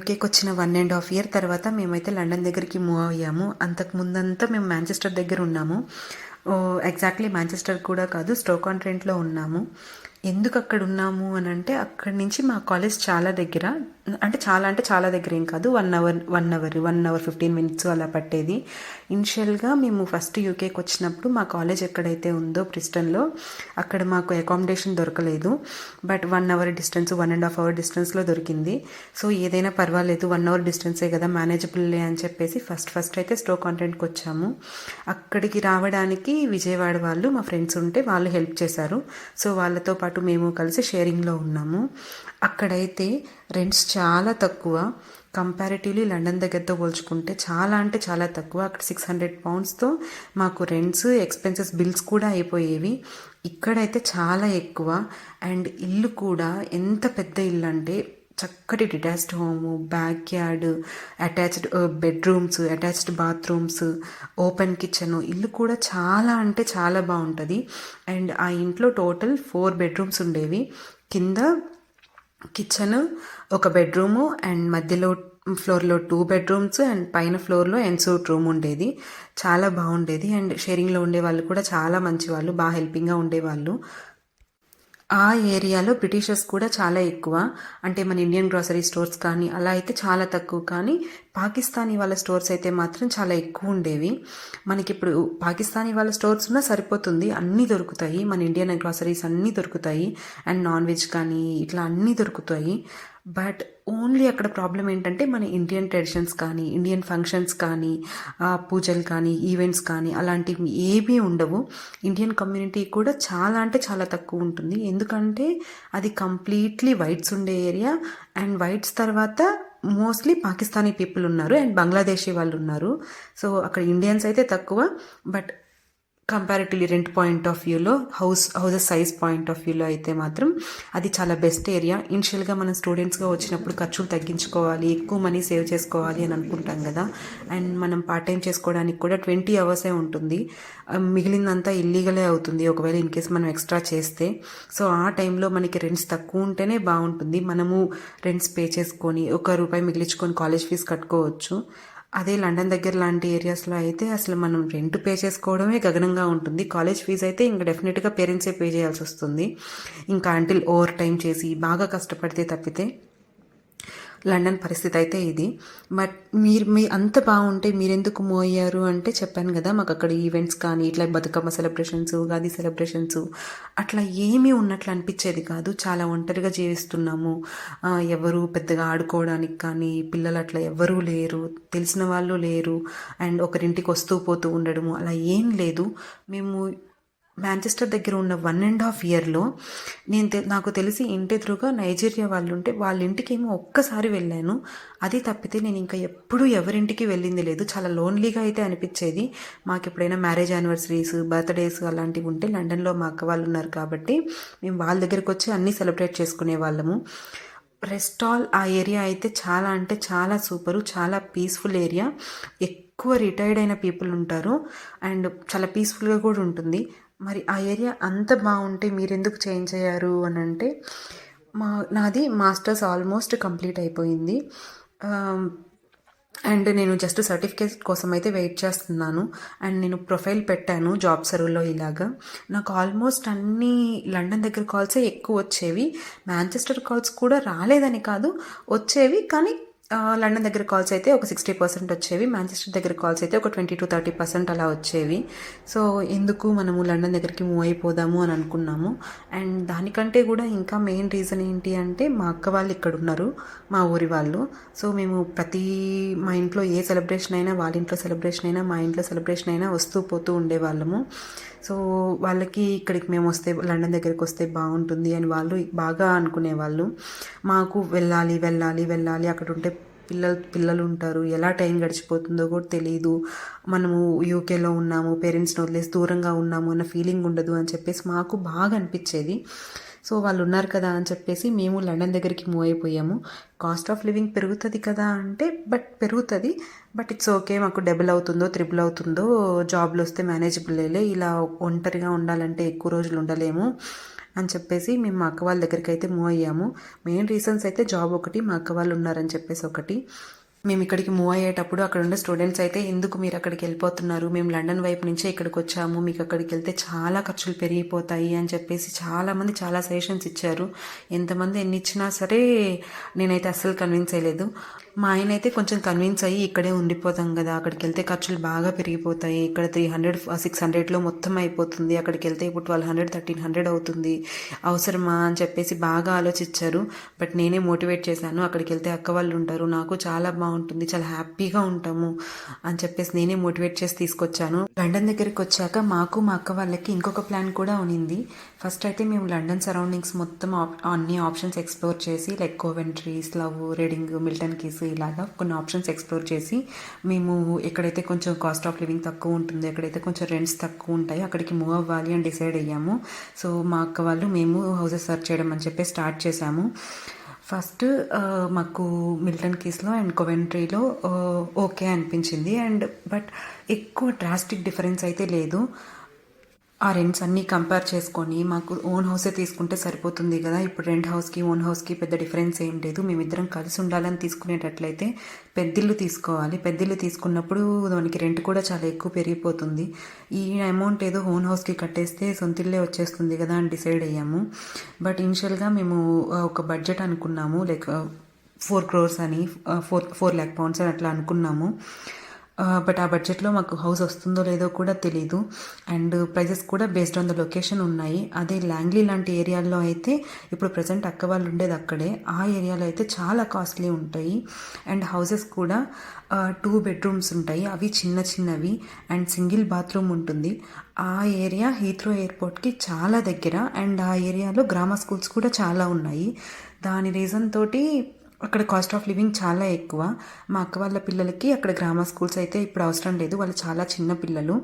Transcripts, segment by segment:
యూకేకి వచ్చిన one and half year తర్వాత మేమైతే లండన్ దగ్గరికి మూవ్ అయ్యాము. అంతకు ముందంతా మేము మాంచెస్టర్ దగ్గర ఉన్నాము. ఎగ్జాక్ట్లీ మాంచెస్టర్ కూడా కాదు స్టోక్ కాంట్రెంట్లో ట్రెంట్లో ఉన్నాము. ఎందుకు అక్కడ ఉన్నాము అని అంటే అక్కడి నుంచి మా కాలేజ్ చాలా దగ్గర అంటే చాలా అంటే చాలా దగ్గర ఏం కాదు one hour one hour one hour fifteen minutes అలా పట్టేది. ఇనిషియల్గా మేము ఫస్ట్ యూకేకి వచ్చినప్పుడు మా కాలేజ్ ఎక్కడైతే ఉందో ప్రిస్టన్లో అక్కడ మాకు అకామిడేషన్ దొరకలేదు. But one hour distance one and half hour డిస్టెన్స్లో దొరికింది. సో ఏదైనా పర్వాలేదు వన్ అవర్ డిస్టెన్సే కదా మేనేజబుల్లే అని చెప్పేసి ఫస్ట్ ఫస్ట్ అయితే స్టో కాంటెంట్కి వచ్చాము. అక్కడికి రావడానికి విజయవాడ వాళ్ళు మా ఫ్రెండ్స్ ఉంటే వాళ్ళు హెల్ప్ చేశారు. సో వాళ్ళతో పాటు మేము కలిసి షేరింగ్లో ఉన్నాము. అక్కడైతే రెంట్స్ చాలా తక్కువ. కంపారిటివ్లీ లండన్ దగ్గరతో పోల్చుకుంటే చాలా అంటే చాలా తక్కువ. అక్కడ సిక్స్ హండ్రెడ్ పౌండ్స్తో మాకు రెంట్స్ ఎక్స్పెన్సెస్ బిల్స్ కూడా అయిపోయేవి. ఇక్కడైతే చాలా ఎక్కువ. అండ్ ఇల్లు కూడా ఎంత పెద్ద ఇల్లు అంటే చక్కటి detached home back yard attached bedrooms attached bathrooms open kitchen ఇల్లు కూడా చాలా అంటే చాలా బాగుంటుంది. అండ్ ఆ ఇంట్లో టోటల్ ఫోర్ బెడ్రూమ్స్ ఉండేవి. కింద కిచెన్ ఒక బెడ్రూము అండ్ మధ్యలో ఫ్లోర్లో టూ బెడ్రూమ్స్ అండ్ పైన ఫ్లోర్లో ఎన్సూట్ రూమ్ ఉండేది. చాలా బాగుండేది. అండ్ షేరింగ్లో ఉండే వాళ్ళు కూడా చాలా మంచి వాళ్ళు బాగా హెల్పింగ్గా ఉండేవాళ్ళు. ఆ ఏరియాలో బ్రిటిషర్స్ కూడా చాలా ఎక్కువ. అంటే మన ఇండియన్ గ్రాసరీ స్టోర్స్ కానీ అలా అయితే చాలా తక్కువ. కానీ పాకిస్తానీ వాళ్ళ స్టోర్స్ అయితే మాత్రం చాలా ఎక్కువ ఉండేవి. మనకి ఇప్పుడు పాకిస్తానీ వాళ్ళ స్టోర్స్ ఉన్నా సరిపోతుంది. అన్నీ దొరుకుతాయి. మన ఇండియన్ గ్రాసరీస్ అన్నీ దొరుకుతాయి. అండ్ నాన్ వెజ్ కానీ ఇట్లా అన్నీ దొరుకుతాయి. బట్ ఓన్లీ అక్కడ ప్రాబ్లం ఏంటంటే మన ఇండియన్ ట్రెడిషన్స్ కానీ ఇండియన్ ఫంక్షన్స్ కానీ పూజలు కానీ ఈవెంట్స్ కానీ అలాంటివి ఏమీ ఉండవు. ఇండియన్ కమ్యూనిటీ కూడా చాలా అంటే చాలా తక్కువ ఉంటుంది. ఎందుకంటే అది కంప్లీట్లీ వైట్స్ ఉండే ఏరియా అండ్ వైట్స్ తర్వాత మోస్ట్లీ పాకిస్తానీ పీపుల్ ఉన్నారు అండ్ బంగ్లాదేశీ వాళ్ళు ఉన్నారు. సో అక్కడ ఇండియన్స్ అయితే తక్కువ. But comparatively rent point of వ్యూలో house houses size point of వ్యూలో అయితే మాత్రం అది చాలా బెస్ట్ ఏరియా ఇనిషియల్గా మనం స్టూడెంట్స్గా వచ్చినప్పుడు ఖర్చులు తగ్గించుకోవాలి ఎక్కువ మనీ సేవ్ చేసుకోవాలి అని అనుకుంటాం కదా. అండ్ మనం పార్ట్ టైం చేసుకోవడానికి కూడా ట్వంటీ అవర్సే ఉంటుంది. Um, మిగిలిందంతా ఇల్లీగలే అవుతుంది. ఒకవేళ ఇన్ కేస్ మనం ఎక్స్ట్రా చేస్తే. సో ఆ టైంలో మనకి రెంట్స్ తక్కువ ఉంటేనే బాగుంటుంది. మనము రెంట్స్ పే చేసుకొని ఒక రూపాయి మిగిలించుకొని కాలేజ్ ఫీజు కట్టుకోవచ్చు. అదే లండన్ దగ్గర లాంటి ఏరియాస్లో అయితే అసలు మనం రెంట్ పే చేసుకోవడమే గగనంగా ఉంటుంది. కాలేజ్ ఫీజు అయితే ఇంకా డెఫినెట్గా పేరెంట్సే పే చేయాల్సి వస్తుంది. ఇంకా అంటిల్ ఓవర్ టైం చేసి బాగా కష్టపడితే తప్పితే లండన్ పరిస్థితి అయితే ఇది. బట్ మీరు మీ అంత బాగుంటే మీరెందుకు మూవ్ అయ్యారు అంటే చెప్పాను కదా మాకు అక్కడ ఈవెంట్స్ కానీ ఇట్లా బతుకమ్మ సెలబ్రేషన్స్ ఉగాది సెలబ్రేషన్స్ అట్లా ఏమీ ఉన్నట్లు అనిపించేది కాదు. చాలా ఒంటరిగా జీవిస్తున్నాము. ఎవరు పెద్దగా ఆడుకోవడానికి కానీ పిల్లలు అట్లా ఎవరూ లేరు తెలిసిన వాళ్ళు లేరు అండ్ ఒకరింటికి వస్తూ పోతూ ఉండడము అలా ఏం లేదు. మేము మాంచెస్టర్ దగ్గర ఉన్న వన్ అండ్ హాఫ్ ఇయర్లో నేను నాకు తెలిసి ఇంటి ఎదురుగా నైజీరియా వాళ్ళు ఉంటే వాళ్ళ ఇంటికి ఏమో ఒక్కసారి వెళ్ళాను. అది తప్పితే నేను ఇంకా ఎప్పుడూ ఎవరింటికి వెళ్ళింది లేదు. చాలా లోన్లీగా అయితే అనిపించేది. మాకు ఎప్పుడైనా మ్యారేజ్ యానివర్సరీస్ బర్త్డేస్ అలాంటివి ఉంటే లండన్లో మా అక్క వాళ్ళు ఉన్నారు కాబట్టి మేము వాళ్ళ దగ్గరికి వచ్చి అన్నీ సెలబ్రేట్ చేసుకునే వాళ్ళము. రెస్టాల్ ఆ ఏరియా అయితే చాలా అంటే చాలా సూపరు చాలా పీస్ఫుల్ ఏరియా. ఎక్కువ రిటైర్డ్ అయిన పీపుల్ ఉంటారు. అండ్ చాలా పీస్ఫుల్గా కూడా ఉంటుంది. మరి ఆ ఏరియా అంత బాగుంటే మీరెందుకు చేంజ్ అయ్యారు అని అంటే మా నాది మాస్టర్స్ ఆల్మోస్ట్ కంప్లీట్ అయిపోయింది. Um, అండ్ నేను జస్ట్ సర్టిఫికేట్ కోసం అయితే వెయిట్ చేస్తున్నాను. అండ్ నేను ప్రొఫైల్ పెట్టాను జాబ్ సర్వ్లో ఇలాగా. నాకు ఆల్మోస్ట్ అన్ని లండన్ దగ్గర కాల్సే ఎక్కువ వచ్చేవి. మాంచెస్టర్ కాల్స్ కూడా రాలేదని కాదు వచ్చేవి. కానీ లండన్ దగ్గర కాల్స్ అయితే ఒక సిక్స్టీ పర్సెంట్ వచ్చేవి. మాంచెస్టర్ దగ్గర కాల్స్ అయితే ఒక ట్వంటీ టు థర్టీ పర్సెంట్ అలా వచ్చేవి. సో ఎందుకు మనము లండన్ దగ్గరికి మూవ్ అయిపోదాము అని అనుకున్నాము. అండ్ దానికంటే కూడా ఇంకా మెయిన్ రీజన్ ఏంటి అంటే మా అక్క వాళ్ళు ఇక్కడ ఉన్నారు మా ఊరి వాళ్ళు. సో మేము ప్రతి మా ఇంట్లో ఏ సెలబ్రేషన్ అయినా వాళ్ళ ఇంట్లో సెలబ్రేషన్ అయినా మా ఇంట్లో సెలబ్రేషన్ అయినా వస్తూ పోతూ ఉండేవాళ్ళము. సో వాళ్ళకి ఇక్కడికి మేము వస్తే లండన్ దగ్గరికి వస్తే బాగుంటుంది అని వాళ్ళు బాగా అనుకునేవాళ్ళు. మాకు వెళ్ళాలి వెళ్ళాలి వెళ్ళాలి అక్కడ ఉంటే పిల్లలు పిల్లలు ఉంటారు. ఎలా టైం గడిచిపోతుందో కూడా తెలియదు మనము యూకేలో ఉన్నాము పేరెంట్స్ని వదిలేసి దూరంగా ఉన్నాము అన్న ఫీలింగ్ ఉండదు అని చెప్పేసి మాకు బాగా అనిపించేది. సో వాళ్ళు ఉన్నారు కదా అని చెప్పేసి మేము లండన్ దగ్గరికి మూవ్ అయిపోయాము. కాస్ట్ ఆఫ్ లివింగ్ పెరుగుతుంది కదా అంటే బట్ పెరుగుతుంది. బట్ ఇట్స్ ఓకే మాకు డబుల్ అవుతుందో త్రిబుల్ అవుతుందో జాబ్లు వస్తే మేనేజబుల్ ఇలా ఒంటరిగా ఉండాలంటే ఎక్కువ రోజులు ఉండలేము అని చెప్పేసి మేము మా అక్క వాళ్ళ దగ్గరికి అయితే మూవ్ అయ్యాము. మెయిన్ రీజన్స్ అయితే జాబ్ ఒకటి మా అక్క వాళ్ళు ఉన్నారని చెప్పేసి ఒకటి. మేము ఇక్కడికి మూవ్ అయ్యేటప్పుడు అక్కడ ఉండే స్టూడెంట్స్ అయితే ఎందుకు మీరు అక్కడికి వెళ్ళిపోతున్నారు? మేము లండన్ వైపు నుంచే ఇక్కడికి వచ్చాము. మీకు అక్కడికి వెళ్తే చాలా ఖర్చులు పెరిగిపోతాయి అని చెప్పేసి చాలామంది చాలా సజెషన్స్ ఇచ్చారు. ఎంతమంది ఎన్ని ఇచ్చినా సరే నేనైతే అస్సలు కన్విన్స్ అయ్యలేదు మా ఆయన అయితే కొంచెం కన్విన్స్ అయ్యి ఇక్కడే ఉండిపోతాం కదా. అక్కడికి వెళ్తే ఖర్చులు బాగా పెరిగిపోతాయి. ఇక్కడ త్రీ హండ్రెడ్ సిక్స్ హండ్రెడ్లో మొత్తం అయిపోతుంది. అక్కడికి వెళ్తే ఇప్పుడు ట్వెల్వ్ హండ్రెడ్ థర్టీన్ హండ్రెడ్ అవుతుంది. అవసరమా అని చెప్పేసి బాగా ఆలోచించారు. బట్ నేనే మోటివేట్ చేశాను. అక్కడికి వెళ్తే అక్క వాళ్ళు ఉంటారు. నాకు చాలా బాగుంటుంది. చాలా హ్యాపీగా ఉంటాము అని చెప్పేసి నేనే మోటివేట్ చేసి తీసుకొచ్చాను. లండన్ దగ్గరికి వచ్చాక మాకు మా అక్క వాళ్ళకి ఇంకొక ప్లాన్ కూడా ఉనింది. ఫస్ట్ అయితే మేము లండన్ సరౌండింగ్స్ మొత్తం అన్ని ఆప్షన్స్ ఎక్స్ప్లోర్ చేసి like Coventry Slough Reading Milton Keynes ఇలాగా కొన్ని ఆప్షన్స్ ఎక్స్ప్లోర్ చేసి మేము ఎక్కడైతే కొంచెం కాస్ట్ ఆఫ్ లివింగ్ తక్కువ ఉంటుంది ఎక్కడైతే కొంచెం రెంట్స్ తక్కువ ఉంటాయి అక్కడికి మూవ్ అవ్వాలి అని డిసైడ్ అయ్యాము. సో మా అక్క వాళ్ళు మేము హౌసెస్ సర్చ్ చేయడం అని చెప్పి స్టార్ట్ చేశాము. ఫస్ట్ మాకు మిల్టన్ కీస్లో అండ్ కొవెంట్రీలో ఓకే అనిపించింది. అండ్ బట్ ఎక్కువ డ్రాస్టిక్ డిఫరెన్స్ అయితే లేదు. ఆ రెంట్స్ అన్నీ కంపేర్ చేసుకొని మాకు ఓన్ హౌసే తీసుకుంటే సరిపోతుంది కదా. ఇప్పుడు రెంట్ హౌస్కి ఓన్ హౌస్కి పెద్ద డిఫరెన్స్ ఏం లేదు. మేమిద్దరం కలిసి ఉండాలని తీసుకునేటట్లయితే పెద్దిల్లు తీసుకోవాలి. పెద్దిల్లు తీసుకున్నప్పుడు దానికి రెంట్ కూడా చాలా ఎక్కువ పెరిగిపోతుంది. ఈ అమౌంట్ ఏదో ఓన్ హౌస్కి కట్టేస్తే సొంతిల్లే వచ్చేస్తుంది కదా అని డిసైడ్ అయ్యాము. బట్ ఇనిషియల్గా మేము ఒక బడ్జెట్ అనుకున్నాము. లైక్ ఫోర్ క్రోర్స్ అని ఫోర్ ఫోర్ ల్యాక్ పౌండ్స్ అని అట్లా అనుకున్నాము. బట్ ఆ బడ్జెట్లో మాకు హౌస్ వస్తుందో లేదో కూడా తెలీదు. అండ్ ప్రైజెస్ కూడా బేస్డ్ ఆన్ ద లొకేషన్ ఉన్నాయి. అదే లాంగ్లీ లాంటి ఏరియాల్లో అయితే ఇప్పుడు ప్రజెంట్ అక్క వాళ్ళు ఉండేది అక్కడే. ఆ ఏరియాలో అయితే చాలా కాస్ట్లీ ఉంటాయి. అండ్ హౌసెస్ కూడా టూ బెడ్రూమ్స్ ఉంటాయి. అవి చిన్న చిన్నవి. అండ్ సింగిల్ బాత్రూమ్ ఉంటుంది. ఆ ఏరియా హీత్రో ఎయిర్పోర్ట్కి చాలా దగ్గర. అండ్ ఆ ఏరియాలో గ్రామ స్కూల్స్ కూడా చాలా ఉన్నాయి. దాని రీజన్ తోటి అక్కడ కాస్ట్ ఆఫ్ లివింగ్ చాలా ఎక్కువ. మా అక్క వాళ్ళ పిల్లలకి అక్కడ గ్రామ స్కూల్స్ అయితే ఇప్పుడు అవసరం లేదు. వాళ్ళు చాలా చిన్న పిల్లలు.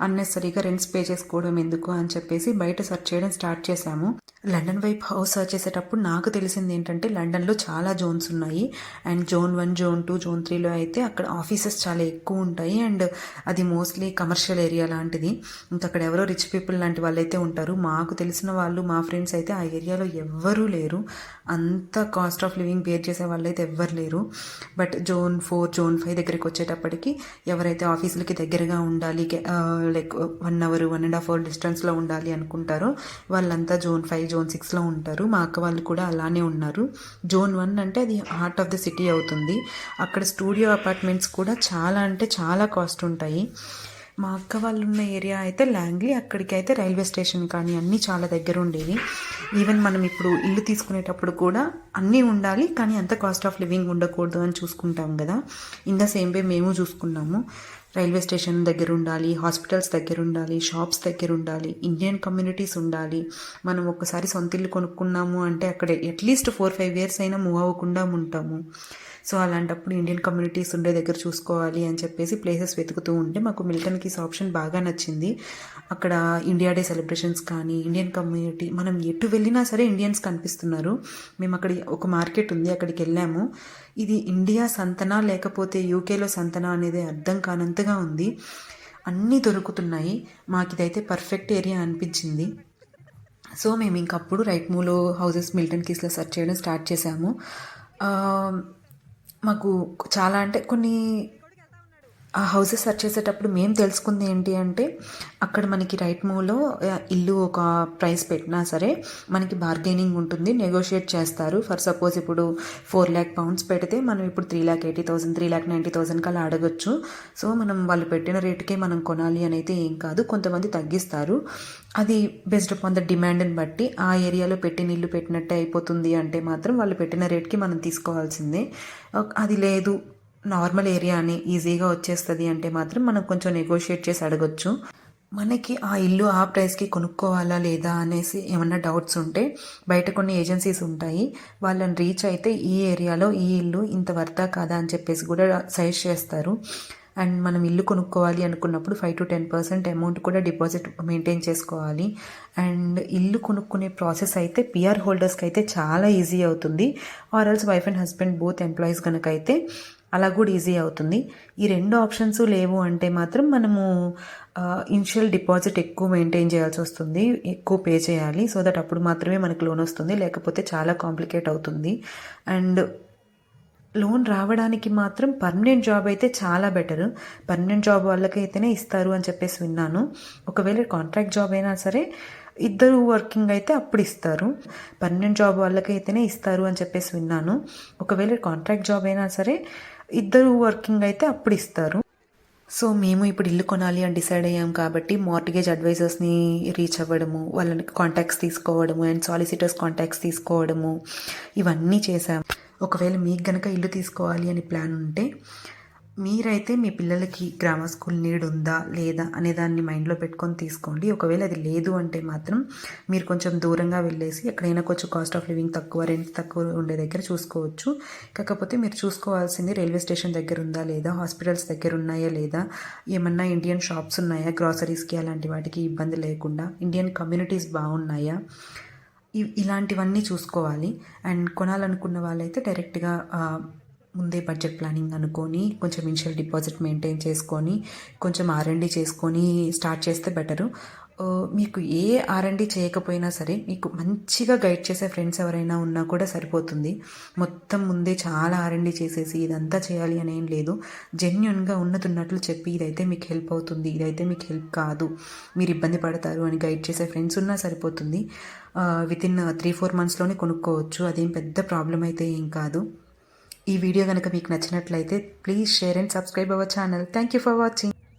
అన్నెసరీగా రెంట్స్ పే చేసుకోవడం ఎందుకు అని చెప్పేసి బయట సెర్చ్ చేయడం స్టార్ట్ చేశాము. లండన్ వైపు హౌస్ సర్చ్ చేసేటప్పుడు నాకు తెలిసింది ఏంటంటే లండన్లో చాలా జోన్స్ ఉన్నాయి. And zone one zone two zone త్రీలో అయితే అక్కడ ఆఫీసెస్ చాలా ఎక్కువ ఉంటాయి. అండ్ అది మోస్ట్లీ కమర్షియల్ ఏరియా లాంటిది. ఇంకా అక్కడ ఎవరో రిచ్ పీపుల్ లాంటి వాళ్ళు అయితే ఉంటారు. మాకు తెలిసిన వాళ్ళు మా ఫ్రెండ్స్ అయితే ఆ ఏరియాలో ఎవ్వరూ లేరు. అంత కాస్ట్ ఆఫ్ లివింగ్ బేర్ చేసే వాళ్ళు అయితే ఎవ్వరు లేరు. But zone four zone five దగ్గరికి వచ్చేటప్పటికి ఎవరైతే ఆఫీసులకి దగ్గరగా ఉండాలి like one hour one and half hour డిస్టెన్స్లో ఉండాలి అనుకుంటారో వాళ్ళంతా జోన్ ఫైవ్ జోన్ సిక్స్లో ఉంటారు. మా అక్క వాళ్ళు కూడా అలానే ఉన్నారు. జోన్ వన్ అంటే అది హార్ట్ ఆఫ్ ద సిటీ అవుతుంది. అక్కడ స్టూడియో అపార్ట్మెంట్స్ కూడా చాలా అంటే చాలా కాస్ట్ ఉంటాయి. మా అక్క వాళ్ళు ఉన్న ఏరియా అయితే లాంగ్లీ అక్కడికి అయితే రైల్వే స్టేషన్ కానీ అన్నీ చాలా దగ్గర ఉండేవి. ఈవెన్ మనం ఇప్పుడు ఇల్లు తీసుకునేటప్పుడు కూడా అన్నీ ఉండాలి కానీ అంత కాస్ట్ ఆఫ్ లివింగ్ ఉండకూడదు అని చూసుకుంటాం కదా. ఇన్ ద సేమ్ వే మేము చూసుకున్నాము. రైల్వే స్టేషన్ దగ్గర ఉండాలి హాస్పిటల్స్ దగ్గర ఉండాలి షాప్స్ దగ్గర ఉండాలి ఇండియన్ కమ్యూనిటీస్ ఉండాలి. మనం ఒకసారి సొంత ఇల్లు కొనుక్కున్నాము అంటే అక్కడ at least four five years అయినా మూవ్ అవ్వకుండా ఉంటాము. సో అలాంటప్పుడు ఇండియన్ కమ్యూనిటీస్ ఉండే దగ్గర చూసుకోవాలి అని చెప్పేసి ప్లేసెస్ వెతుకుతూ ఉంటే మాకు మిల్టన్ కీస్ ఆప్షన్ బాగా నచ్చింది. అక్కడ ఇండియా డే సెలబ్రేషన్స్ కానీ ఇండియన్ కమ్యూనిటీ మనం ఎటు వెళ్ళినా సరే ఇండియన్స్ కనిపిస్తున్నారు. మేము అక్కడ ఒక మార్కెట్ ఉంది అక్కడికి వెళ్ళాము. ఇది ఇండియా సంతనా లేకపోతే యూకేలో సంతనా అనేది అర్థం కానంతగా ఉంది. అన్నీ దొరుకుతున్నాయి. మాకు ఇదైతే పర్ఫెక్ట్ ఏరియా అనిపించింది. సో మేము ఇంకప్పుడు రైట్ మూలో హౌసెస్ మిల్టన్ కీస్లో సెర్చ్ చేయడం స్టార్ట్ చేశాము. మాకు చాలా అంటే కొన్ని ఆ హౌసెస్ సెర్చ్ చేసేటప్పుడు మేము తెలుసుకుంది ఏంటి అంటే అక్కడ మనకి రైట్ మూవ్లో ఇల్లు ఒక ప్రైస్ పెట్టినా సరే మనకి బార్గెనింగ్ ఉంటుంది నెగోషియేట్ చేస్తారు. ఫర్ సపోజ్ ఇప్పుడు ఫోర్ ల్యాక్ పౌండ్స్ పెడితే మనం ఇప్పుడు three lakh eighty thousand three lakh ninety థౌసండ్కి అలా అడగచ్చు. సో మనం వాళ్ళు పెట్టిన రేటుకే మనం కొనాలి అని అయితే ఏం కాదు. కొంతమంది తగ్గిస్తారు. అది బేస్డ్ అపాన్ ద డిమాండ్ని బట్టి ఆ ఏరియాలో పెట్టిన ఇల్లు పెట్టినట్టే అయిపోతుంది అంటే మాత్రం వాళ్ళు పెట్టిన రేట్కి మనం తీసుకోవాల్సిందే. అది లేదు. నార్మల్ ఏరియా అని ఈజీగా వచ్చేస్తుంది అంటే మాత్రం మనం కొంచెం నెగోషియేట్ చేసి అడగొచ్చు. మనకి ఆ ఇల్లు ఆ ప్రైస్కి కొనుక్కోవాలా లేదా అనేసి ఏమన్నా డౌట్స్ ఉంటే బయట కొన్ని ఏజెన్సీస్ ఉంటాయి. వాళ్ళని రీచ్ అయితే ఈ ఏరియాలో ఈ ఇల్లు ఇంత వర్తా కాదా అని చెప్పేసి కూడా సజెస్ట్ చేస్తారు. అండ్ మనం ఇల్లు కొనుక్కోవాలి అనుకున్నప్పుడు five to ten percent amount కూడా డిపాజిట్ మెయింటైన్ చేసుకోవాలి. అండ్ ఇల్లు కొనుక్కునే ప్రాసెస్ అయితే పిఆర్ హోల్డర్స్కి అయితే చాలా ఈజీ అవుతుంది. Or else wife and husband both employees కనుక అయితే అలా కూడా ఈజీ అవుతుంది. ఈ రెండు ఆప్షన్స్ లేవు అంటే మాత్రం మనము ఇనిషియల్ డిపాజిట్ ఎక్కువ మెయింటైన్ చేయాల్సి వస్తుంది. ఎక్కువ పే చేయాలి. సో దట్ అప్పుడు మాత్రమే మనకు లోన్ వస్తుంది. లేకపోతే చాలా కాంప్లికేట్ అవుతుంది. అండ్ లోన్ రావడానికి మాత్రం పర్మనెంట్ జాబ్ అయితే చాలా బెటర్. పర్మనెంట్ జాబ్ వాళ్ళకైతేనే ఇస్తారు అని చెప్పేసి విన్నాను. ఒకవేళ కాంట్రాక్ట్ జాబ్ అయినా సరే ఇద్దరు వర్కింగ్ అయితే అప్పుడు ఇస్తారు. పర్మనెంట్ జాబ్ వాళ్ళకైతేనే ఇస్తారు అని చెప్పేసి విన్నాను. ఒకవేళ కాంట్రాక్ట్ జాబ్ అయినా సరే ఇద్దరు వర్కింగ్ అయితే అప్పుడు ఇస్తారు. సో మేము ఇప్పుడు ఇల్లు కొనాలి అని డిసైడ్ అయ్యాం కాబట్టి మార్టిగేజ్ అడ్వైజర్స్ని రీచ్ అవ్వడము వాళ్ళని కాంటాక్ట్స్ తీసుకోవడము అండ్ సాలిసిటర్స్ కాంటాక్ట్స్ తీసుకోవడము ఇవన్నీ చేసాం ఒకవేళ మీకు గనక ఇల్లు తీసుకోవాలి అని ప్లాన్ ఉంటే మీరైతే మీ పిల్లలకి గ్రామర్ స్కూల్ నీడ్ ఉందా లేదా అనే దాన్ని మైండ్లో పెట్టుకొని తీసుకోండి. ఒకవేళ అది లేదు అంటే మాత్రం మీరు కొంచెం దూరంగా వెళ్ళేసి ఎక్కడైనా కొంచెం కాస్ట్ ఆఫ్ లివింగ్ తక్కువ రెంట్ తక్కువ ఉండే దగ్గర చూసుకోవచ్చు. కాకపోతే మీరు చూసుకోవాల్సింది రైల్వే స్టేషన్ దగ్గర ఉందా లేదా హాస్పిటల్స్ దగ్గర ఉన్నాయా లేదా ఏమన్నా ఇండియన్ షాప్స్ ఉన్నాయా గ్రాసరీస్కి అలాంటి వాటికి ఇబ్బంది లేకుండా ఇండియన్ కమ్యూనిటీస్ బాగున్నాయా ఇ- ఇలాంటివన్నీ చూసుకోవాలి. అండ్ కొనాలనుకున్న వాళ్ళైతే డైరెక్ట్గా ముందే బడ్జెట్ ప్లానింగ్ అనుకొని కొంచెం ఇనిషియల్ డిపాజిట్ మెయింటైన్ చేసుకొని కొంచెం ఆర్ఎండి చేసుకొని స్టార్ట్ చేస్తే బెటరు. మీకు ఏ ఆర్ఎండి చేయకపోయినా సరే మీకు మంచిగా గైడ్ చేసే ఫ్రెండ్స్ ఎవరైనా ఉన్నా కూడా సరిపోతుంది. మొత్తం ముందే చాలా ఆర్ఎండి చేసేసి ఇదంతా చేయాలి అని ఏం లేదు. జెన్యున్గా ఉన్నతున్నట్లు చెప్పి ఇదైతే మీకు హెల్ప్ అవుతుంది. ఇదైతే మీకు హెల్ప్ కాదు. మీరు ఇబ్బంది పడతారు అని గైడ్ చేసే ఫ్రెండ్స్ ఉన్నా సరిపోతుంది. విత్ ఇన్ త్రీ ఫోర్ మంత్స్లోనే కొనుక్కోవచ్చు. అదేం పెద్ద ప్రాబ్లం అయితే ఏం కాదు. ఈ వీడియో కనుక మీకు నచ్చినట్లయితే please share and subscribe our channel thank you for watching